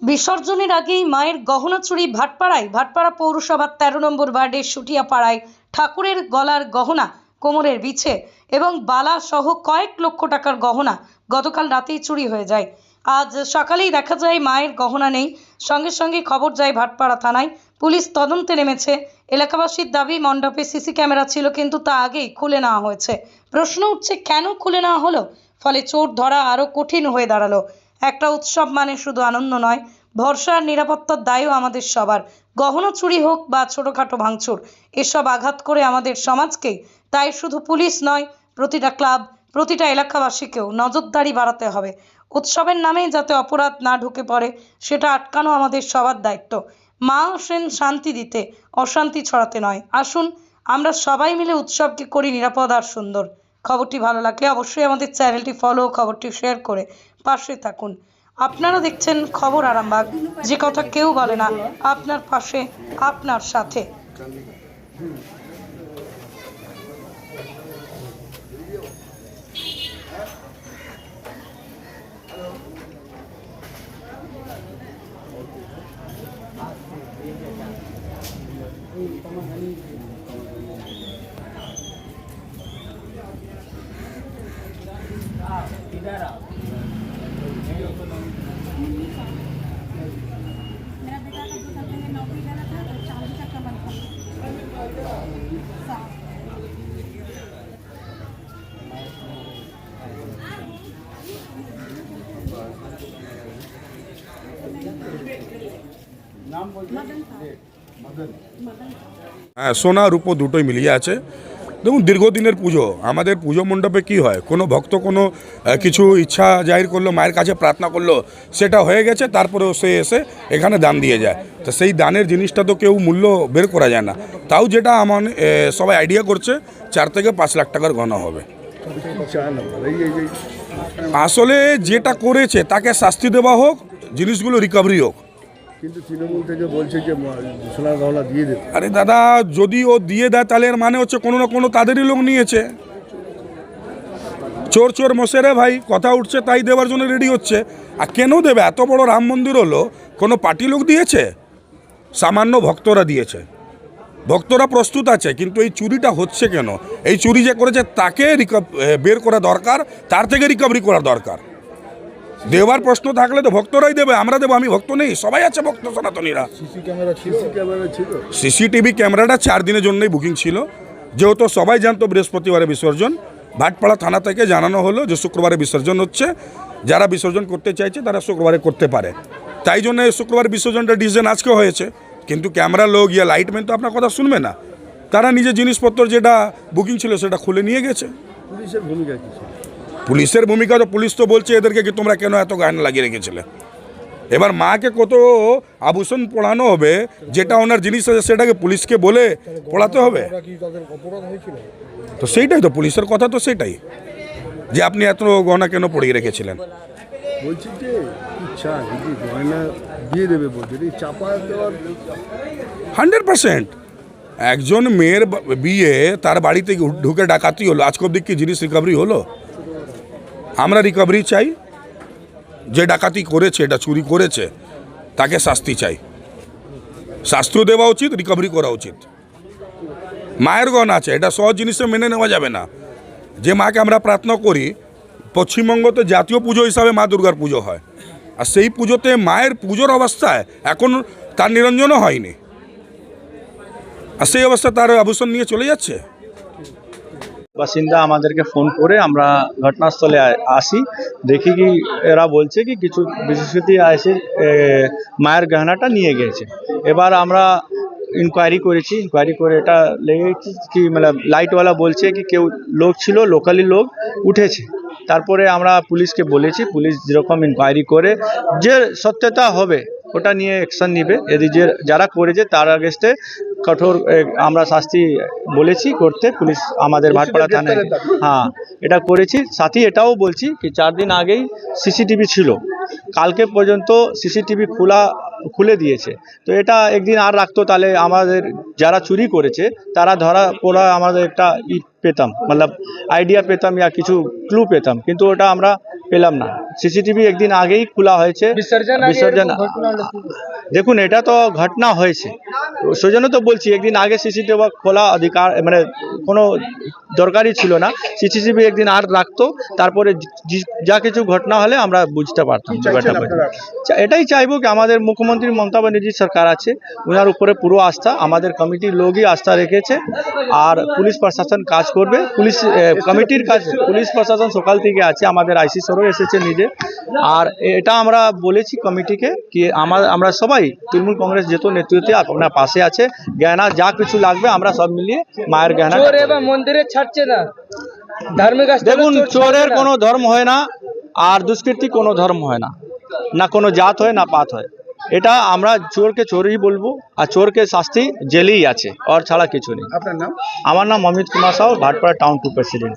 বিসর্জনের আগেই মায়ের গহনা চুরি ভাটপাড়ায়, ভাটপাড়া পৌরসভার তেরো নম্বর ওয়ার্ডের সুটিয়াপাড়ায় ঠাকুরের গলার গহনা কোমরের বিছে এবং বালা সহ কয়েক লক্ষ টাকার গহনা গতকাল রাতেই চুরি হয়ে যায়। আজ সকালেই দেখা যায় মায়ের গহনা নেই। সঙ্গে সঙ্গে খবর যায় ভাটপাড়া থানায়। পুলিশ তদন্তে নেমেছে। এলাকাবাসীর দাবি, মণ্ডপে সিসি ক্যামেরা ছিল কিন্তু তা আগেই খুলে নেওয়া হয়েছে। প্রশ্ন উঠছে, কেন খুলে নেওয়া হলো? ফলে চোর ধরা আরও কঠিন হয়ে দাঁড়াল। একটা উৎসব মানে শুধু আনন্দ নয়, ভরসা আর নিরাপত্তার দায়ও আমাদের সবার। গহনা চুরি হোক বা ছোটোখাটো ভাঙচুর, এসব আঘাত করে আমাদের সমাজকেই তাই শুধু পুলিশ নয়, প্রতিটা ক্লাব, প্রতিটা এলাকাবাসীকেও নজরদারি বাড়াতে হবে। উৎসবের নামে যাতে অপরাধ না ঢুকে পড়ে, সেটা আটকানো আমাদের সবার দায়িত্ব। মা আসেন শান্তি দিতে, অশান্তি ছড়াতে নয়। আসুন, আমরা সবাই মিলে উৎসবকে করি নিরাপদ আর সুন্দর। খবরটি ভালো লাগলে অবশ্যই আমাদের চ্যানেলটি ফলো খবরটি শেয়ার করে পাশে থাকুন। আপনারা দেখছেন খবর আরামবাগ, যে কথা কেউ বলে না, আপনার পাশে, আপনার সাথে। मेरा बेटा का दो साल पहले नौकरी लगा था तो चांदी का कमर था साफ मदन था मदन था হ্যাঁ সোনা রূপো দুটোই মিলিয়ে আছে দেখুন, দীর্ঘদিনের পুজো। আমাদের পুজো মণ্ডপে কি হয়? কোনো ভক্ত কোনো কিছু ইচ্ছা জাহির করল, মায়ের কাছে প্রার্থনা করল, সেটা হয়ে গেছে, তারপরেও সে এসে এখানে দান দিয়ে যায়। তো সেই দানের জিনিসটা তো কেউ মূল্য বের করা যায় না। তাও যেটা আমার সবাই আইডিয়া করছে, চার থেকে পাঁচ লাখ টাকার গণা হবে। আসলে যেটা করেছে, তাকে শাস্তি দেওয়া হোক, জিনিসগুলো রিকভারি হোক। কিন্তু তৃণমূল থেকে বলছে যে সোনার গহনা দিয়ে দেবে। আরে দাদা, যদি ও দিয়ে দেয়, তাহলে এর মানে হচ্ছে কোনো না কোনো তাদেরই লোক নিয়েছে। চোর চোর মশেরে ভাই, কথা উঠছে, তাই দেওয়ার জন্য রেডি হচ্ছে। আর কেন দেবে? এত বড় রাম মন্দির হলো, কোনো পার্টি লোক দিয়েছে? সামান্য ভক্তরা দিয়েছে। ভক্তরা প্রস্তুত আছে, কিন্তু এই চুরিটা হচ্ছে কেন? এই চুরি যে করেছে, তাকে বের করা দরকার, তার থেকে রিকভারি করা দরকার। দেওয়ার প্রশ্ন থাকলে তো ভক্তরাই দেবে আমরা দেবো আমি ভক্ত নেই সবাই আছে ভক্ত সনাতনীরা। সিসিটিভি ক্যামেরাটা চার দিনের জন্যই বুকিং ছিল। যেহেতু সবাই জানতো বৃহস্পতিবারে বিসর্জন ভাটপাড়া থানা থেকে জানানো হলো যে শুক্রবারে বিসর্জন হচ্ছে। যারা বিসর্জন করতে চাইছে তারা শুক্রবারে করতে পারে। তাই জন্য এই শুক্রবার বিসর্জনটা ডিসিশন আজকে হয়েছে। কিন্তু ক্যামেরা লোক ইয়া লাইটম্যান তো আপনার কথা শুনবে না। তারা নিজের জিনিসপত্র যেটা বুকিং ছিল সেটা খুলে নিয়ে গেছে। পুলিশের ভূমিকা কি ছিল? পুলিশের ভূমিকা তো পুলিশ তো বলছে এদেরকে কি তোমরা কেন এত গায়না লাগিয়ে রেখেছিলে? এবার মাকে কত আভূষণ পড়ানো হবে যেটা ওনার জিনিস আছে সেটাকে পুলিশকে বলে পড়াতে হবে? তো সেইটাই তো পুলিশের কথা তো সেটাই যে আপনি এত গহনা কেন পড়িয়ে রেখেছিলেন? বলছি যে গয়না দিয়ে দেবে চাপা হান্ড্রেড পার্সেন্ট। একজন মেয়ের বিয়ে তার বাড়িতে ঢুকে ডাকাতি হলো আজকে অব্দি কি জিনিস রিকভারি হলো? আমরা রিকভারি চাই। যে ডাকাতি করেছে, এটা চুরি করেছে, তাকে শাস্তি চাই। শাস্তিও দেওয়া উচিত রিকভারি করা উচিত। মায়ের গণ আছে, এটা সহজ জিনিসে মেনে নেওয়া যাবে না। যে মাকে আমরা প্রার্থনা করি পশ্চিমবঙ্গতে জাতীয় পুজো হিসাবে মা দুর্গার পুজো হয়। আর সেই পুজোতে মায়ের পুজোর অবস্থায় এখন তার নিরঞ্জনও হয়নি। আর সেই অবস্থা তার আভূষণ নিয়ে চলে যাচ্ছে? বাসিন্দা আমাদেরকে ফোন করে আমরা ঘটনাস্থলে আসি। দেখি কি এরা বলছে কি কিছু বিশেষতি এসে মায়ের গহনাটা নিয়ে গেছে। এবার আমরা ইনকোয়ারি করেছি। ইনকোয়ারি করে এটা লেগেছি কি মানে লাইটওয়ালা বলছে কি কেউ লোক ছিল লোকালি লোক উঠেছে। তারপরে আমরা পুলিশকে বলেছি, পুলিশ যেরকম ইনকোয়ারি করে যে সত্যতা হবে ওটা নিয়ে অ্যাকশন নিবে। এদি যে যারা করেছে তার আগেস্টে কঠোর আমরা শাস্তি বলেছি করতে। পুলিশ আমাদের ভাটপাড়া থানায় হ্যাঁ এটা করেছি। সাথে এটাও বলছি কি চার দিন আগেই সিসিটিভি ছিল। কালকে পর্যন্ত সিসিটিভি খোলা খুলে দিয়েছে। তো এটা একদিন আর রাখতো তাহলে আমাদের যারা চুরি করেছে তারা ধরা পড়া আমাদের একটা ই পেতাম মতলব আইডিয়া পেতাম ইয়া কিছু ক্লু পেতাম। কিন্তু ওটা আমরা পেলাম না। সিসিটিভি একদিন আগেই খোলা হয়েছে। বিসর্জন আগে বিসর্জন এরকম ঘটনা হলে কি? দেখুন এটা তো ঘটনা হয়েছে। সেই জন্য তো বলছি একদিন আগে সিসিটিভি খোলা অধিকার মানে কোনো দরকারই ছিল না। সিসিটিভি একদিন আর রাখতো তারপরে যা কিছু ঘটনা হলে আমরা বুঝতে পারতাম এটাই চাইব কি আমাদের মুখ্যমন্ত্রী মমতা ব্যানার্জি সরকার আছে ওনার উপরে পুরো আস্থা আমাদের কমিটির লোকই আস্থা রেখেছে আর পুলিশ প্রশাসন কাজ করবে পুলিশ কমিটির কাজ পুলিশ প্রশাসন সকাল থেকে আছে আমাদের আইসি সরও এসেছে নিজে আর এটা আমরা বলেছি কমিটিকে কি আমার আমরা সবাই তৃণমূল কংগ্রেস যেহেতু নেতৃত্বে আপনার পাশে আছে। গয়না যা কিছু লাগবে আমরা সব মিলিয়ে মায়ের গয়না মন্দিরে ছাড়ছে না। ধার্মিক স্থলে দেখুন চোরের কোনো ধর্ম হয় না আর দুষ্কৃতি কোনো ধর্ম হয় না। না কোনো জাত হয় না পাত হয়। এটা আমরা চোরকে চোরই বলব আর চোরকে শাস্তি জেলেই আছে আর ছাড়া কিছু নেই। আপনার নাম? আমার নাম Amit Kumar Shaw Bhatpara town two president